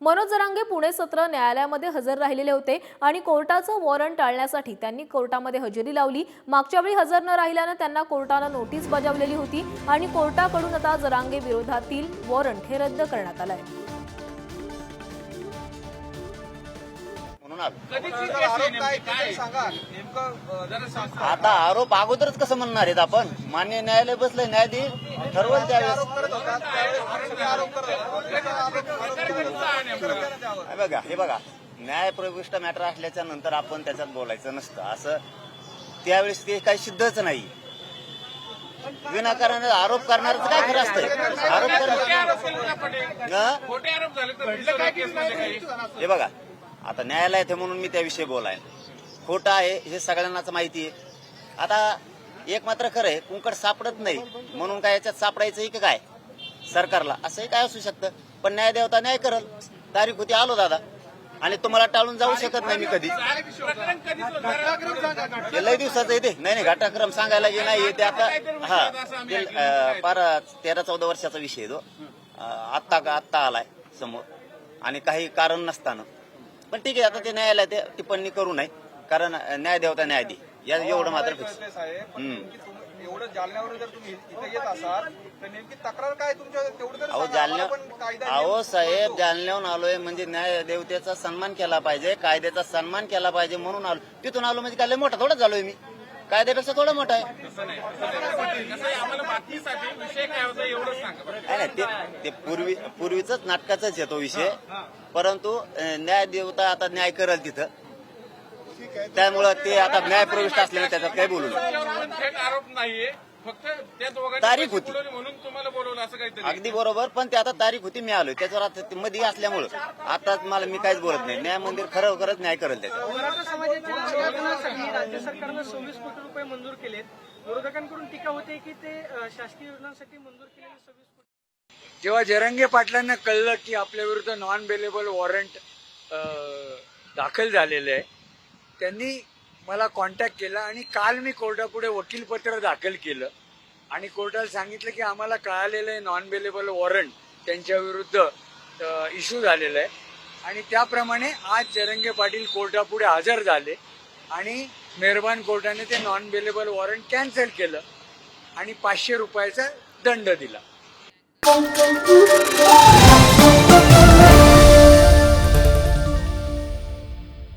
मनोज जरांगे पुणे सत्र न्यायालयामध्ये हजर राहिलेले होते आणि कोर्टाचं वॉरंट टाळण्यासाठी त्यांनी कोर्टामध्ये हजेरी लावली. मागच्या वेळी हजर न राहिल्यानं त्यांना कोर्टानं नोटीस बजावलेली होती आणि कोर्टाकडून आता जरांगे विरोधातील वॉरंट हे रद्द करण्यात आलं आहे सांगा. आता आरोप अगोदरच कसं म्हणणार आहेत आपण? मान्य न्यायालय बसलंय न्यायाधीश ठरवल त्यावेळेस. बघा हे बघा. न्यायप्रविष्ट मॅटर असल्याच्या नंतर आपण त्याच्यात बोलायचं नसतं. असं त्यावेळेस ते काही सिद्धच नाही. विनाकारण आरोप करणारच काय खरं असतंय? आरोप करणार हे बघा. आता न्यायालयात आहे म्हणून मी त्याविषयी बोलाय. खोटं आहे हे सगळ्यांनाच माहिती आहे. आता एक मात्र खरं आहे कुंकड सापडत नाही. म्हणून काय याच्यात सापडायचं का काय? सरकारला. असंही काय असू शकतं. पण न्याय देवता न्याय करल. तारीख होती आलो दादा. आणि तुम्हाला टाळून जाऊ शकत नाही मी कधी. ते लय दिवसाचं येते नाही नाही घटनाक्रम सांगायला जे नाही ते आता हा. ते, फार तेरा चौदा वर्षाचा विषय आहे तो. आत्ता का आत्ता आलाय समोर. आणि काही कारण नसताना. पण ठीक आहे आता ते न्यायालय ते टिप्पणी करू नये कारण न्याय देवता न्याय दे या एवढं मात्र फिक्स कळले साहेब पण हम्म. नेमकी तुम- एवढं जालन्यावरून जर तुम्ही इथे येत असाल तर नेमकी तक्रार काय तुमच्या तेवढं तरी अहो. आम्हाला जालन्या अहो साहेब. जालन्याहून आलोय म्हणजे न्याय देवतेचा सन्मान केला पाहिजे कायद्याचा सन्मान केला पाहिजे म्हणून आलो तिथून आलो म्हणजे काय मोठा थोडा झालोय मी कायद्यापेक्षा थोडा मोठा आहे. नाही नाही ते ते पूर्वी पूर्वीच नाटकाचाच येतो विषय. परंतु अं, न्याय देवता आता न्याय करल तिथं. त्यामुळं ते आता न्याय प्रविष्ट असल्याने त्याच्यात काही बोलू नये. थेट आरोप नाहीये. फक्त त्या दोघांनी तारीख पैसे होती. बुडवले म्हणून तुम्हाला बोलवलं असं काहीतरी अगदी बरोबर पण ते आता तारीख होती मी आलोय. त्याच्यावर आता मध्ये असल्यामुळं. आता मला मी काहीच बोलत नाही. न्याय मंदिर खरोखरच न्याय करेल त्याच्यावर मराठा समाजाच्या मनोरंजनासाठी राज्य सरकारनं सव्वीस कोटी रुपये मंजूर केलेत. विरोधकांकडून टीका होते की ते अ, शासकीय योजनांसाठी मंजूर केलेले सव्वीस कोटी जेव्हा जरंगे पाटलांना कळलं की आपल्या विरुद्ध नॉन बेलेबल वॉरंट दाखल झालेलं आहे त्यांनी मला कॉन्टॅक्ट केला आणि काल मी कोर्टापुढे वकीलपत्र दाखल केलं. आणि कोर्टाला सांगितलं की आम्हाला कळालेलं आहे नॉन बेलेबल वॉरंट त्यांच्या विरुद्ध इश्यू झालेलं आहे. आणि त्याप्रमाणे आज जरंगे पाटील कोर्टापुढे हजर झाले आणि मेहरबान कोर्टाने ते नॉन बेलेबल वॉरंट कॅन्सल केलं आणि पाचशे रुपयाचा दंड दिला.